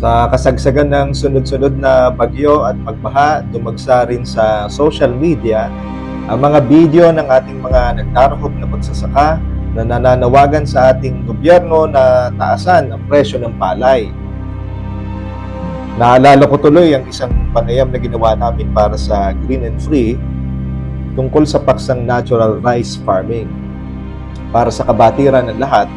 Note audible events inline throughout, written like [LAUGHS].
Sa kasagsagan ng sunod-sunod na bagyo at pagbaha, dumagsa rin sa social media ang mga video ng ating mga nagtarahop na pagsasaka na nananawagan sa ating gobyerno na taasan ang presyo ng palay. Naalala ko tuloy ang isang panayam na ginawa namin para sa Green and Free tungkol sa paksang natural rice farming. Para sa kabatiran ng lahat,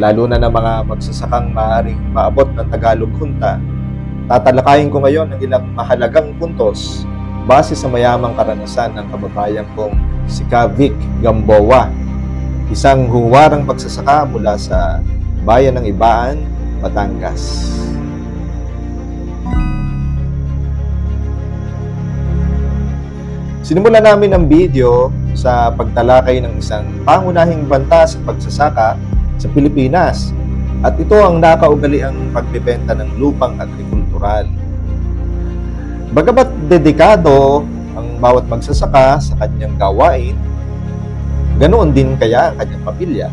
lalo na ng mga magsasakang maaaring maabot ng Tagalog Hunta, tatalakayin ko ngayon ang ilang mahalagang puntos base sa mayamang karanasan ng kababayan kong si Kavik Gamboa, isang huwarang magsasaka mula sa bayan ng Ibaan, Batangas. Sinimula namin ang video sa pagtalakay ng isang pangunahing banta sa pagsasaka sa Pilipinas. At ito ang nakaugali ang pagbebenta ng lupang agrikultural. Bagamat dedikado ang bawat magsasaka sa kanyang gawain, ganoon din kaya ang kanyang pamilya.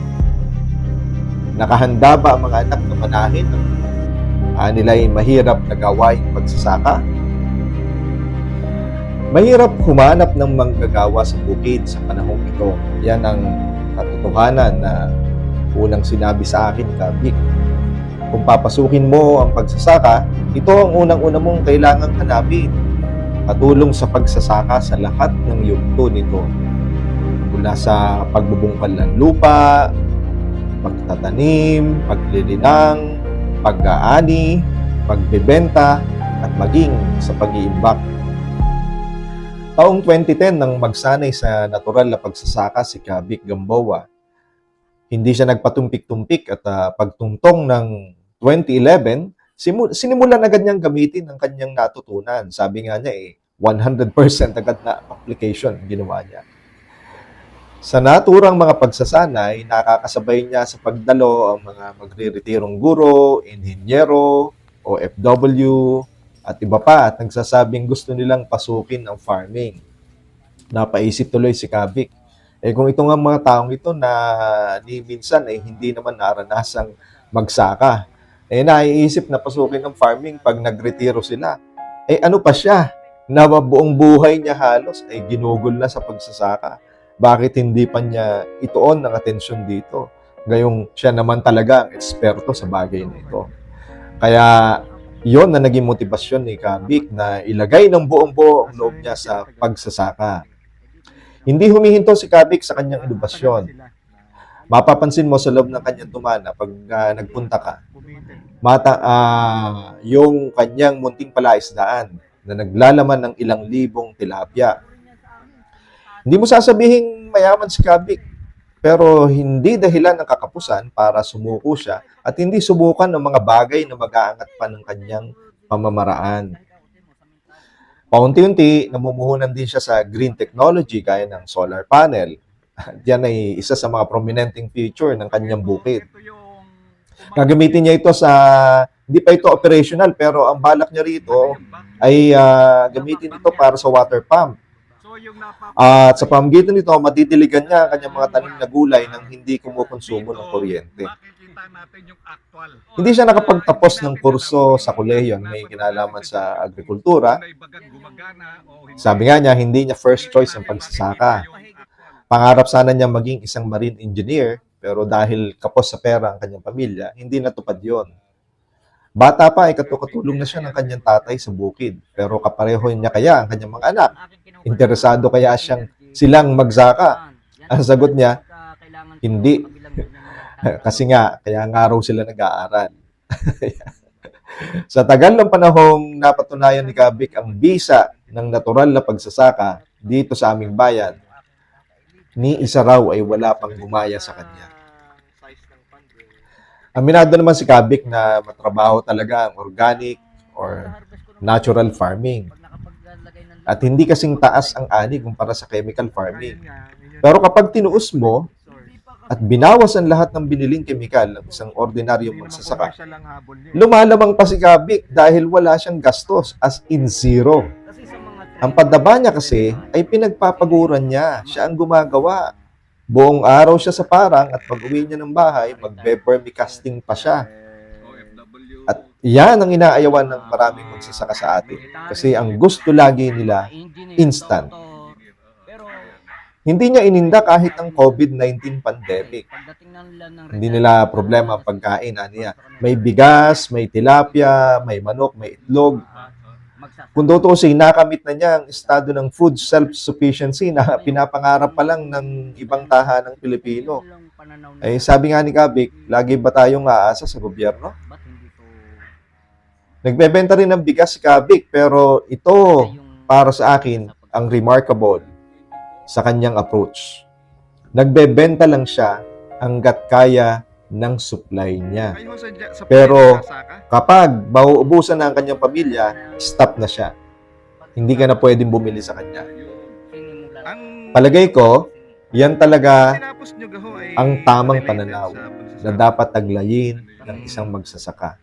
Nakahanda ba ang mga anak na manahin ng uh, mahirap na gawain pagsasaka? Mahirap humanap ng manggagawa sa bukid sa panahong ito. Yan ang katotohanan na unang sinabi sa akin, Kabik. Kung papasukin mo ang pagsasaka, ito ang unang-una mong kailangang hanapin. Patulong sa pagsasaka sa lahat ng yugto nito. Mula sa pagbubungkal ng lupa, pagtatanim, paglilinang, pag-aani, pagbebenta, at maging sa pag-iimbak. Taong 2010 nang magsanay sa natural na pagsasaka si Kabik Gamboa, hindi siya nagpatumpik-tumpik at uh, pagtungtong ng 2011, simu- sinimulan agad niyang gamitin ang kanyang natutunan. Sabi nga niya eh, 100% agad na application ginawa niya. Sa naturang mga pagsasanay, nakakasabay niya sa pagdalo ang mga magre-retirong guro, inhinyero, OFW, at iba pa at nagsasabing gusto nilang pasukin ang farming. Napaisip tuloy si Kabik. Eh kung ito nga mga taong ito na ni minsan eh hindi naman naranasang magsaka, eh naiisip na pasukin ng farming pag nagretiro sila. Eh ano pa siya? Na buong buhay niya halos ay ginugol na sa pagsasaka. Bakit hindi pa niya ituon ng atensyon dito? Gayong siya naman talaga ang eksperto sa bagay na ito. Kaya yon na naging motivasyon ni Kabik na ilagay ng buong buo ang loob niya sa pagsasaka. Hindi humihinto si Kabik sa kanyang inobasyon. Mapapansin mo sa loob ng kanyang tumana pag uh, nagpunta ka, mata, uh, yung kanyang munting palaisdaan na naglalaman ng ilang libong tilapia. Hindi mo sasabihin mayaman si Kabik, pero hindi dahilan ng kakapusan para sumuko siya at hindi subukan ng mga bagay na mag-aangat pa ng kanyang pamamaraan. Paunti-unti, namumuhunan din siya sa green technology gaya ng solar panel. [LAUGHS] Yan ay isa sa mga prominenteng feature ng kanyang bukid. Gagamitin niya ito sa, hindi pa ito operational, pero ang balak niya rito ay uh, gamitin ito para sa water pump. At sa pamamagitan nito, madidiligan niya ang kanyang mga tanim na gulay nang hindi kumukonsumo ng kuryente. Hindi siya nakapagtapos ng kurso sa kolehiyo may kinalaman sa agrikultura. Sabi nga niya, hindi niya first choice ang pagsasaka. Pangarap sana niya maging isang marine engineer, pero dahil kapos sa pera ang kanyang pamilya, hindi natupad yon. Bata pa ay katulong na siya ng kanyang tatay sa bukid, pero kapareho niya kaya ang kanyang mga anak. Interesado kaya siyang silang magsaka? Ang sagot niya, hindi. [LAUGHS] Kasi nga, kaya nga raw sila nag-aaral. [LAUGHS] sa tagal ng panahong napatunayan ni Kabik ang bisa ng natural na pagsasaka dito sa aming bayan, ni isa raw ay wala pang gumaya sa kanya. Aminado naman si Kabik na matrabaho talaga ang organic or natural farming. At hindi kasing taas ang ani kumpara sa chemical farming. Pero kapag tinuos mo at binawas ang lahat ng biniling kemikal ng isang ordinaryong magsasaka, lumalamang pa si Kabik dahil wala siyang gastos as in zero. Ang padaba niya kasi ay pinagpapaguran niya. Siya ang gumagawa. Buong araw siya sa parang at pag uwi niya ng bahay, magbe-vermicasting pa siya. At Yan ang inaayawan ng maraming magsasaka sa atin. Kasi ang gusto lagi nila, instant. Hindi niya ininda kahit ang COVID-19 pandemic. Hindi nila problema ang pagkain. Ano yan? May bigas, may tilapia, may manok, may itlog. Kung tutusin, nakamit na niya ang estado ng food self-sufficiency na pinapangarap pa lang ng ibang tahanang Pilipino. Eh, sabi nga ni Kabik, lagi ba tayong aasa sa gobyerno? Nagbebenta rin ng bigas si Kabik, pero ito, para sa akin, ang remarkable sa kanyang approach. Nagbebenta lang siya hanggat kaya ng supply niya. Pero kapag mauubusan na ang kanyang pamilya, stop na siya. Hindi ka na pwedeng bumili sa kanya. Palagay ko, yan talaga ang tamang pananaw na dapat taglayin ng isang magsasaka.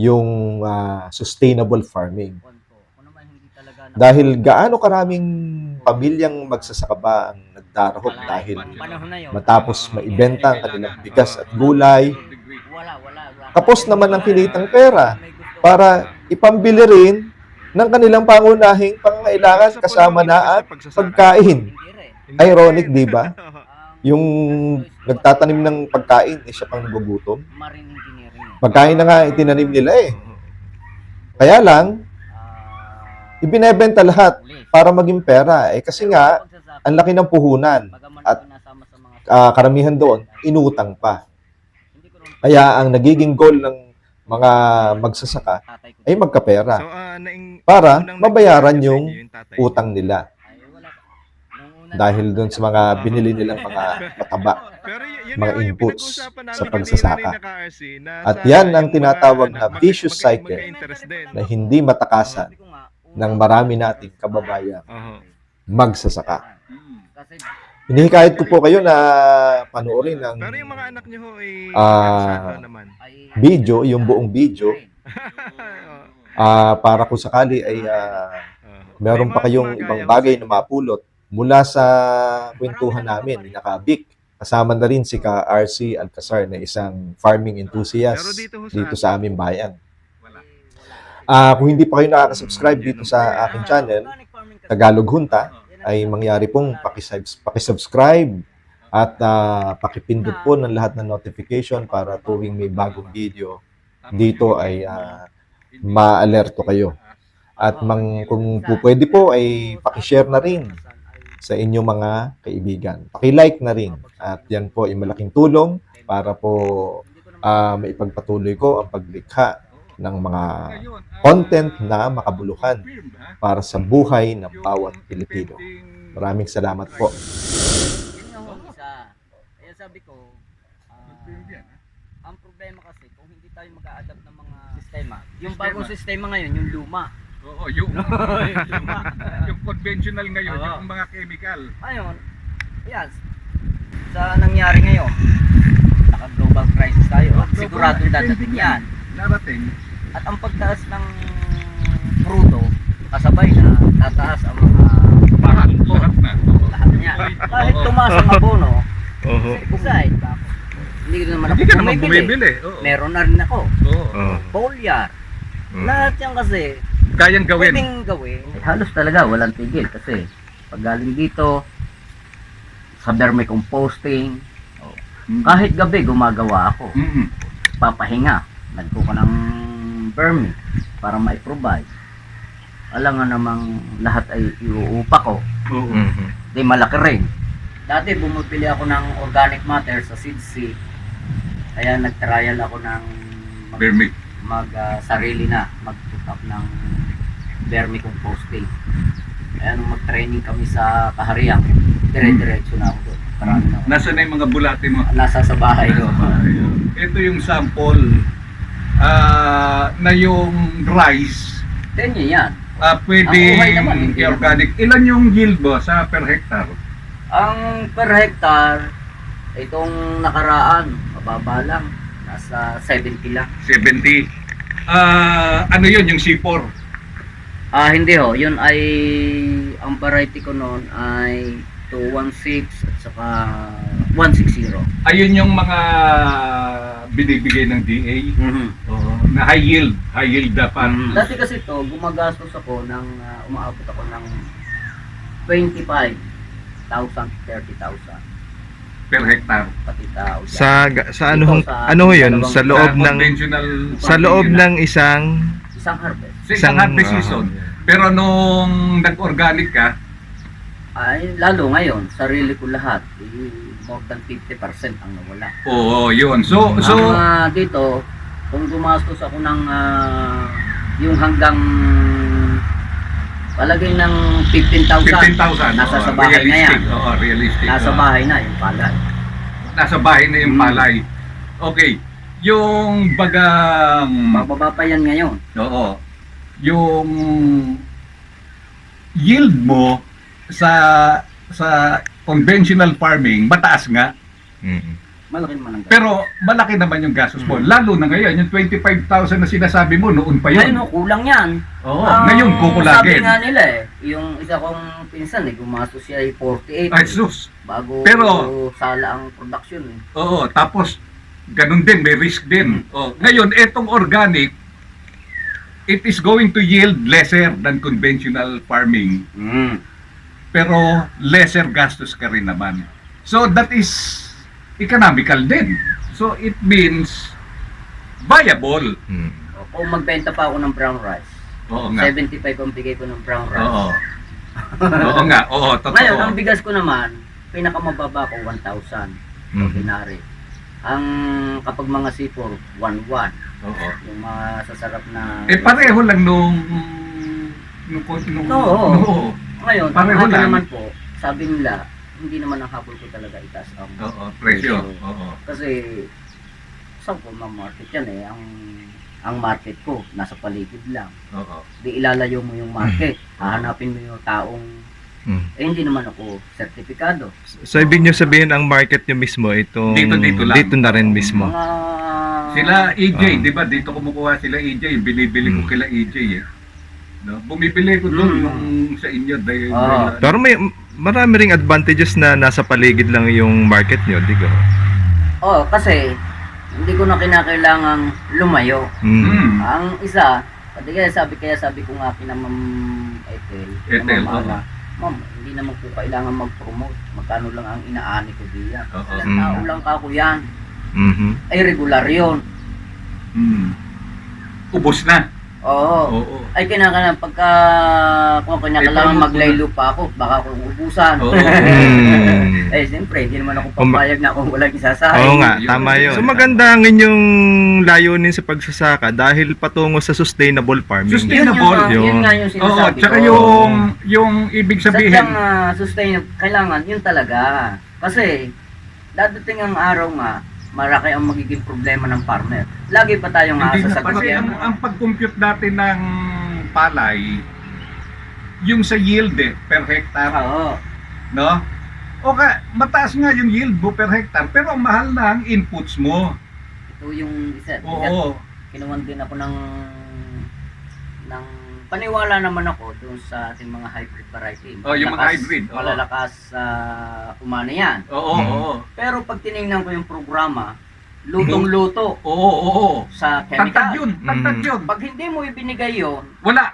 Yung ah, sustainable farming. Dahil gaano karaming pamilyang magsasaka ba ang nagdarahop dahil matapos maibenta ang kanilang bigas at gulay, kapos naman ang kinitang pera para ipambili rin ng kanilang pangunahing pangangailangan kasama na at pagkain. Ironic, di ba? [LAUGHS] Yung nagtatanim ng pagkain, eh siya pang nagugutom. Pagkain na nga itinanim nila eh. Kaya lang, ibinebenta lahat para maging pera. Eh kasi nga, ang laki ng puhunan at ah, karamihan doon, inutang pa. Kaya ang nagiging goal ng mga magsasaka ay magkapera para mabayaran yung utang nila dahil doon sa mga binili nilang mga mataba. mga inputs sa pagsasaka. At yan ang tinatawag na vicious cycle na hindi matakasan ng marami nating kababayan magsasaka. Hinihikayat ko po kayo na panoorin ang Pero yung mga anak niyo ho ay Ah, kasama naman. video, yung buong video, [LAUGHS] ah, para kung sakali ay ah, meron pa kayong ibang bagay na mapulot mula sa kwentuhan namin Nakabik. Kasama na rin si Ka RC Alcazar na isang farming enthusiast dito sa aming bayan. Ah, kung hindi pa kayo nakaka-subscribe dito sa aking channel, Tagalog Hunta, ay mangyari pong pakisubs- pakisubscribe at ah, pakipindot po ng lahat ng notification para tuwing may bagong video dito ay ah, ma-alerto kayo. At mang, kung po pwede po ay pakishare na rin sa inyong mga kaibigan. Paki-like na rin. At yan po ay malaking tulong para po ah, maipagpatuloy ko ang paglikha ng mga content na makabuluhan para sa buhay ng bawat Pilipino. Maraming salamat po. Kaya sabi ko, ah, ang problema kasi, kung hindi tayo mag-a-adapt ng mga sistema, yung bagong sistema ngayon, yung luma. Oo, yung, [LAUGHS] yung, yung conventional ngayon, Oo. yung mga chemical. Ayun, yan, sa nangyari ngayon, naka-global crisis tayo, sigurado dadating yan. Narating, At ang pagtaas ng crudo, kasabay na tataas ang mga na. Oo. lahat niya. Kahit tumaas ang abono, Oho. besides, hindi ko naman ako Hindi ka naman bumibili. Oo. Meron na rin ako. Oo. Oo. Foliar. Mm. Lahat yan kasi Kayang gawin. pwedeng gawin. Eh, halos talaga walang tigil kasi pag galing dito sa vermicomposting, oh, Mm. kahit gabi gumagawa ako. Mm-mm. Papahinga. Nagkuha ng vermi para ma-provide. Alam nga namang lahat ay iuupa ko. Oo. Mhm. Di malaki rin. Dati bumibili ako ng organic matter sa seed seed. Kaya nag-trial ako ng mag, Vermic. mag ah, sarili na mag-put up ng vermicomposting. Kaya nung mag-training kami sa Kahariang, dire-diretso na ako doon. Marami na ako. Nasaan na yung mga bulate mo? Nasa sa bahay ko. Ito yung sample ah, na yung rice. Tenyo yan. ah pwede Ang buhay naman, hindi organic. Ilan yung yield mo sa per hectare? Ang per hectare, itong nakaraan, mababa lang. Nasa 70 lang. 70. Ah, ano yun, yung C4? Ah, hindi ho. Yun ay, ang variety ko noon ay 216 at saka 160. Ayun yung mga binibigay ng DA. Mhm. Oo. na high yield. High yield dapat. Mm. Dati kasi to, gumagastos ako ng, ah, umaabot ako ng 25,000, 30,000 per hectare. pati tao. dyan. Sa sa ano Ito sa ano ho 'yun sa loob Sa ng sa loob ng isang Isang harvest. Sa isang harvest ah, season. Pero nung nag-organic ka, Ay, lalo ngayon, sarili ko lahat. Eh, more than 50% ang nawala. oo, yun. So, so, ang ah, dito, kung gumastos ako ng ah, yung hanggang palagay ng 15,000. 15,000. Nasa oo, sa bahay na yan. Oo, realistic. Nasa bahay na yung palay. Nasa bahay na yung Mm. palay. Okay. Yung bagang... Bababa pa yan ngayon. Oo. Yung yield mo sa sa conventional farming mataas nga Mm. Malaki naman ang pero malaki naman yung gastos mo Mm. lalo na ngayon yung 25,000 na sinasabi mo noon pa yun oh, kulang yan. Oo, Ang ngayon Sabi kukulagin nga nila eh, yung isa kong pinsan eh, gumastos siya ay 48 ay sus bago Pero- sala ang production eh. oo tapos ganun din may risk din oh ngayon etong organic it is going to yield lesser than conventional farming Mm. Pero lesser gastos ka rin naman. So that is economical din. So it means viable. Mm. Kung magbenta pa ako ng brown rice, Oo nga. 75 ang bigay ko ng brown rice. Oo. Oo nga. Oo, [LAUGHS] Ngayon, ang totoo. bigas ko naman, pinakamababa ko 1,000 Mhm. ordinary. Ang kapag mga C4, 1,1. Oo. Yung mga sasarap na... Eh pareho lang nung nung nung, Oo. Oo. Ngayon, ang pareho akin lang. naman po, sabi nila, hindi naman ang habol ko talaga itaas ang Oo, presyo. Oo. Kasi saan ko ma-market yan eh. Ang ang market ko nasa paligid lang. Oo. Di ilalayo mo yung market. Hahanapin mo yung taong Mm. eh hindi naman ako sertipikado. So ibig niyo sabihin ang market niyo mismo itong Dito, dito lang. dito na rin mismo. Mga Sila EJ, Ah. 'di ba? Dito kumukuha sila EJ, binibili ko Mm. kila EJ eh. No, bumibili ko doon Mm. sa inyo dahil Ah. dahil- Pero may marami ring advantages na nasa paligid lang yung market niyo, di ba? Oh, kasi hindi ko na kinakailangang lumayo. Mm. Mm. Ang isa, pati kaya sabi kaya sabi ko nga kina Ma'am Ethel, Ethel, Ma'am. Ana, Ma'am, hindi naman po kailangan mag-promote. Magkano lang ang inaani ko diyan. Oo. Ilang Mm. tao lang kako yan. Mhm. Ay regular yon. Mm. Ubos na. Oo. Oo. Ay kinakailangan pagka kung mo maglaylo pa ako, baka kung ubusan. Oo. [LAUGHS] Mm. eh siyempre, hindi naman ako papayag na kung walang isasahay. Oo nga, yun. tama yun. So maganda ang inyong layunin sa pagsasaka dahil patungo sa sustainable farming. Sustain- Yun, yung, Sustainable. nga- yun nga yung Oo, sinasabi tsaka ko. yung yung ibig sabihin, Sadyang ah, sustainable, kailangan yun talaga. Kasi, dadating ang araw nga, malaki ang magiging problema ng farmer. Lagi pa tayong hindi asa na, sa kasi ang, ang pag-compute natin ng palay, yung sa yield eh, per hectare, Oo. no? O ka, mataas nga yung yield mo per hectare, pero ang mahal na ang inputs mo. Ito yung isa. Oo. Kinuwan din ako ng ng paniwala naman ako doon sa ating mga hybrid variety. Oh, yung mga Malalakas- hybrid, oo. Malalakas sa umana yan. Oo, Mhm. oo. Pero pag tinignan ko yung programa, lutong-luto Oo, oo. sa Tagtag chemical. yun, tagtag Mhm. yun. Pag hindi mo ibinigay yon, Wala.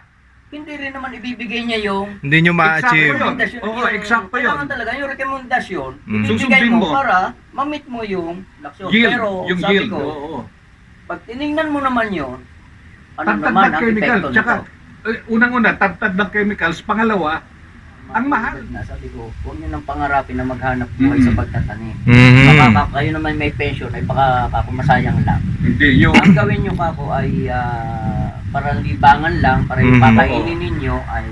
hindi rin naman ibibigay niya yung Hindi nyo ma-achieve. Exacto yun. rekomendasyon. Oo, yung, eksakto yun. Kailangan talaga yung rekomendasyon, Mm. ibibigay mo, mo. para ma-meet mo yung laksyon. Yield, Pero yung sabi yield. ko, Oo. pag tinignan mo naman yon, ano Tagtag naman ng ang chemical. epekto nito? Eh, unang-una, tagtag ng chemicals. Pangalawa, ang mahal. Na, sabi ko, huwag nyo nang pangarapin na maghanap buhay Mhm. sa pagtatanim. Mhm. Baka ka- kayo naman may pension, ay baka kako masayang lang. hindi yung... Ang gawin nyo kako ay ah, parang libangan lang, para yung Mhm. kakainin ninyo ay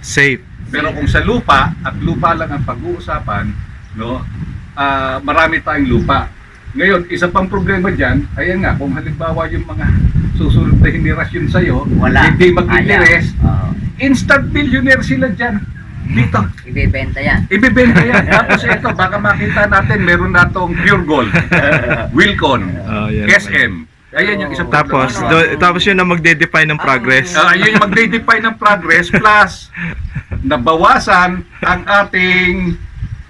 Safe. Pero kung sa lupa, at lupa lang ang pag-uusapan, no, ah, marami tayong lupa. Ngayon, isa pang problema dyan, ayan nga, kung halimbawa yung mga susunod na henerasyon sa'yo, wala. hindi mag-interest. Oo. instant billionaire sila dyan. Dito, ibebenta yan. ibibenta yan. [LAUGHS] Tapos ito, baka makita natin, meron na tong Pure Gold, [LAUGHS] Wilcon, Oh, yan. SM. Ayan yung isang Tapos, Ano, do, tapos yun ang magde-define ng progress. Ah, yun yung magde-define ng progress plus [LAUGHS] nabawasan ang ating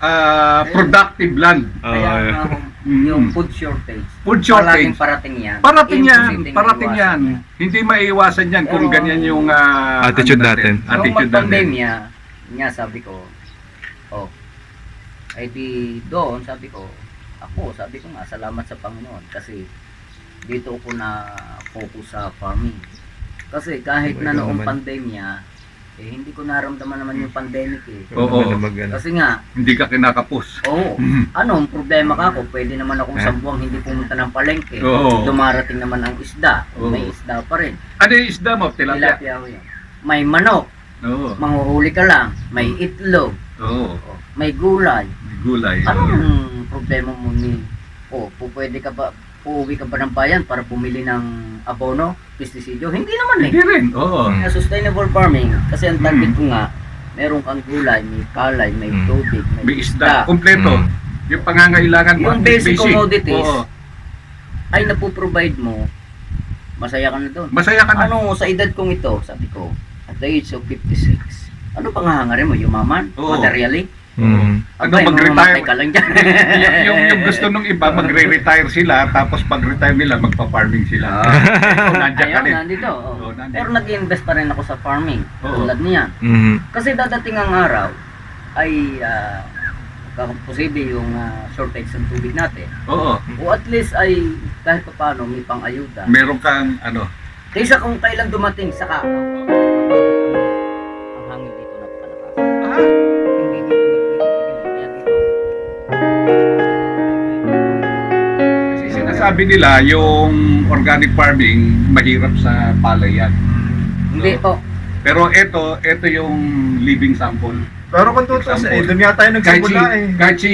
ah, productive land. Oh, Kaya yeah. nga, hum- Mm. Yung food shortage. Food Palaging shortage. parating yan. Parating yan, parating yan. Hindi maiiwasan yan kung Pero- ganyan yung ah, Attitude ano natin. Attitude natin. mag-pandemya, nga sabi ko, oh, ay di doon, sabi ko, ako, sabi ko nga, salamat sa Panginoon kasi dito ako na focus sa farming. Kasi kahit na noong pandemya, eh hindi ko naramdaman naman yung pandemic eh. Oo. Ano, ano. Kasi nga, Hindi ka kinakapos. oo, Mhm. anong problema ka ako? Pwede naman akong Eh? sa buwang hindi pumunta ng palengke. Oo. Dumarating naman ang isda. Oo. May isda pa rin. Ano yung isda mo? Tilapia? Tilapia ko yan. May manok. Oo. Manghuhuli ka lang. May itlog. Oo. oh, May gulay. May Gulay. Anong problema mo ni o po pwede ka ba uuwi ka ba ng bayan para bumili ng abono, pestisidyo? Hindi naman eh. Hindi rin. Oo. Kaya sustainable farming, kasi ang target Mm. ko nga, meron kang gulay, may palay, may Mm. tubig, may, May isda. Kompleto. Mm. Yung pangangailangan mo. Yung at basic commodities. Oo. Ay napoprovide mo, masaya ka na doon. Masaya ka na. Ano, sa edad kong ito, sabi ko, at the age of 56, ano pang hahangarin mo? Yumaman? Oo. Materially? Mm. Ano, Abay, mag-retire? ka lang dyan. yung, yung, yung gusto nung iba, [LAUGHS] magre-retire sila, tapos pag-retire nila, magpa-farming sila. Ikaw, nandiyan ka Ayun, rin. nandito. oo. Oo, nandito. Pero nag-invest pa rin ako sa farming. Oo. Tulad niyan. Mm. Kasi dadating ang araw ay uh, posible yung ah, shortage ng tubig natin. Oo. O at least ay kahit pa paano may pang-ayuda. Meron kang, ano, Kaysa kung kailan dumating sa kakaw. Ang hangin dito napakalakas. ah, sinasabi nila, yung organic farming, mahirap sa palayan. Hindi po. Pero ito, ito yung living sample. Pero kung tutusin, eh, doon nga tayo Kahit si, nagsimula eh. kahit si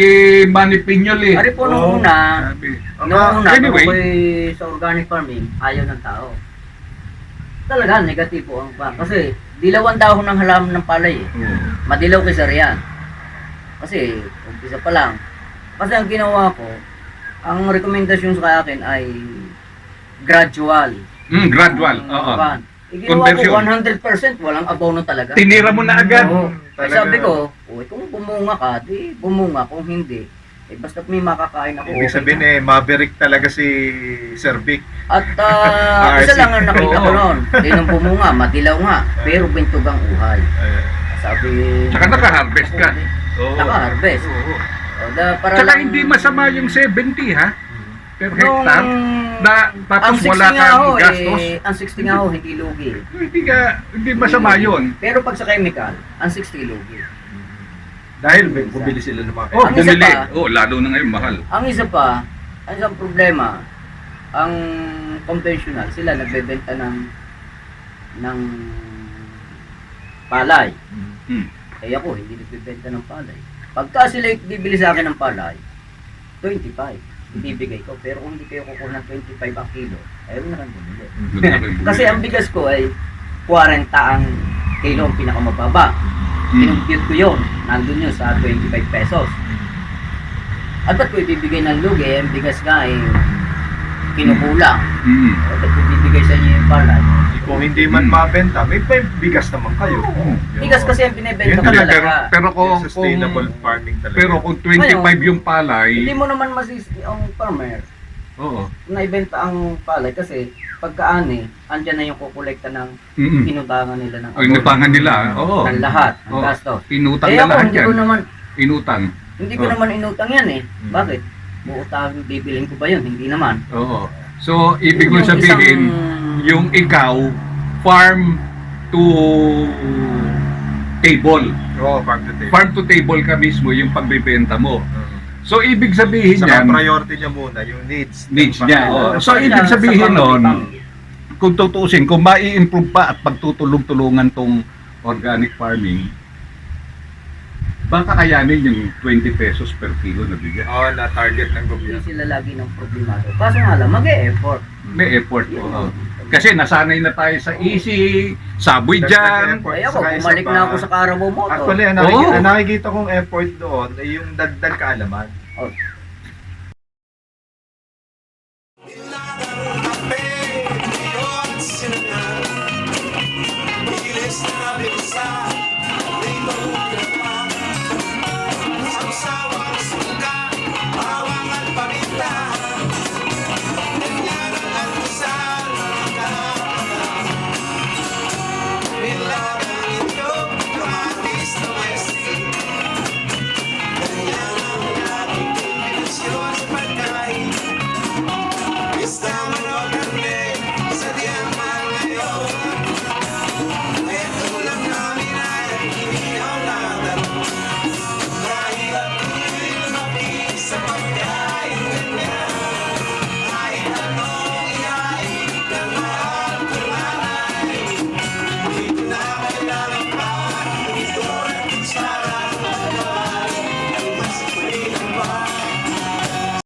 Manny eh. Ari po Oo. nung una, Sabi, Noong una, Anyway. anyway, sa organic farming, ayaw ng tao. Talaga, negatibo ang pa. Kasi, dilawan dahon ng halaman ng palay eh. Oo. Madilaw kaysa riyan. Kasi, umpisa pa lang. Kasi ang ginawa ko, ang rekomendasyon sa akin ay gradual. Mm, gradual. Ang Oo. pan. Eh, ginawa Conversion. ko 100%, walang abono talaga. Tinira mo na agad. Oo. Talaga. Eh, sabi ko, uy, kung bumunga ka, di bumunga. Kung hindi, eh, basta may makakain ako. Ibig okay sabihin na. eh, maverick talaga si Sir Vic. At [LAUGHS] ah, RC. isa lang ang nakita ko Oo. noon. [LAUGHS] Di nung bumunga, madilaw nga, pero bintog ang uhay. Sabi, Tsaka naka-harvest ka. Oo. Naka-harvest. Oo. O, da, para Tsaka lang- hindi masama yung 70 ha? Per Nung- hectare. Na, ang tapos 60 wala nga kang ho, gastos. eh, ang 60 nga ho, hindi lugi. Hindi ka, hindi masama yun. Pero pag sa chemical, ang 60 lugi. Dahil may bumili sila ng mga Oh, Ang isa bumili. pa- Oh, lalo na ngayon mahal. Ang isa pa, ang isang problema, ang conventional, sila nagbebenta ng ng palay. Hmm. Eh ako, hindi nagbebenta ng palay. Pagka sila bibili sa akin ng palay, 25. Ibibigay ko. Pero kung hindi kayo kukuha ng 25 ang kilo, ayaw na lang bumili. [LAUGHS] Kasi ang bigas ko ay 40 ang kilo ang pinakamababa. Hmm. Kinumpute ko yun. Nandun yun sa 25 pesos. At ba't ko ibibigay ng lugi? Ang bigas nga ay kinukulang. O, ba't ko ibibigay sa inyo yung palay? Kung hindi man mabenta, may may bigas naman kayo. Bigas kasi ang binibenta Yun ko talaga. pero, pero kung, Yung sustainable kung, farming talaga. pero kung 25 yung palay, Hindi mo naman masisi ang farmer oo. na ibenta ang palay kasi pagkaani, andyan na yung kukolekta ng Mm-mm. inutangan nila ng Ay, inutangan nila, oo. ng lahat, ng Oo. gastos. Inutang Eh na ako, lahat hindi yan. ko naman, Inutang. hindi ko Oh. naman inutang yan eh. Hmm. Bakit? Buutang, bibilin ko ba yun? Hindi naman. Oo. So, ibig mo Yung sabihin, isang- yung ikaw, farm to table. Oo, farm to table. Farm to table ka mismo yung pagbebenta mo. So, ibig sabihin yan, priority niya muna, yung needs. needs ng niya. Oo. So, ibig sa sabihin pamamagitan- kung tutusin, kung mai-improve pa at pagtutulong-tulungan tong organic farming, baka kayanin yung 20 pesos per kilo na bigas. Oo, na target ng Hindi gobyerno. sila lagi ng problemado. Kaso nga lang, mag-e-effort. May effort. Yun. oo. Kasi nasanay na tayo sa easy, saboy Dagdag dyan. effort. Ay ako, bumalik na ako sa Carabao Motor. Actually, ang nakikita, ang nakikita kong effort doon ay yung dagdag kaalaman. Oh,